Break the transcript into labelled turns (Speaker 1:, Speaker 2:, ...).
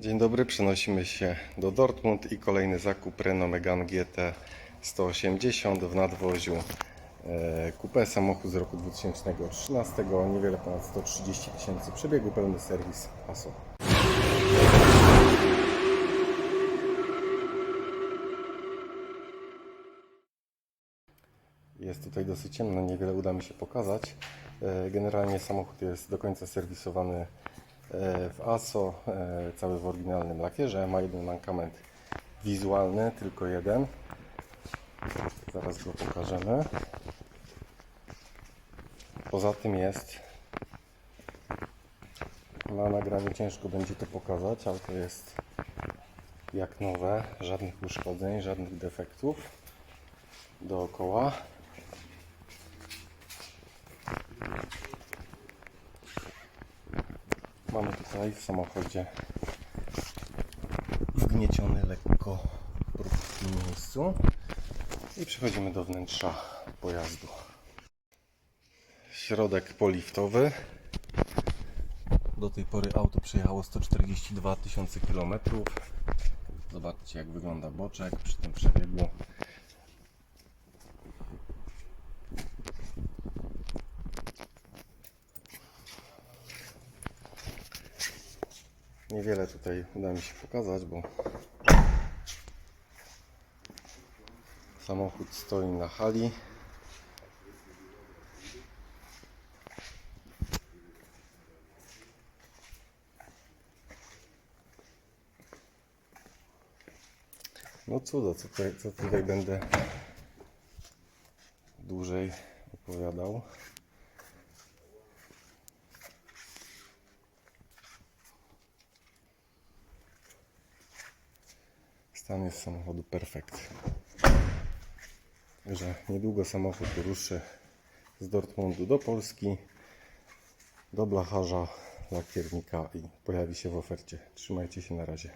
Speaker 1: Dzień dobry, przenosimy się do Dortmund i kolejny zakup Renault Megane GT 180 w nadwoziu. E, Coupé samochód z roku 2013, niewiele ponad 130 tysięcy przebiegu, pełny serwis ASO. Jest tutaj dosyć ciemno, niewiele uda mi się pokazać. E, Generalnie samochód jest do końca serwisowany w ASO, e, cały w oryginalnym lakierze. Ma jeden mankament wizualny, tylko jeden. Zaraz go pokażemy. Poza tym jest na nagraniu ciężko będzie to pokazać, ale to jest jak nowe, żadnych uszkodzeń, żadnych defektów dookoła. Mamy tutaj w samochodzie wgnieciony lekko w tym miejscu i przechodzimy do wnętrza pojazdu. Środek poliftowy. Do tej pory auto przejechało 142 tysiące kilometrów. Zobaczcie jak wygląda boczek przy tym przebiegu. Niewiele tutaj uda mi się pokazać, bo samochód stoi na hali. No cudo, co tutaj, co tutaj będę dłużej opowiadał. Stan jest samochodu perfekt. Że niedługo samochód ruszy z Dortmundu do Polski, do blacharza, lakiernika i pojawi się w ofercie. Trzymajcie się na razie.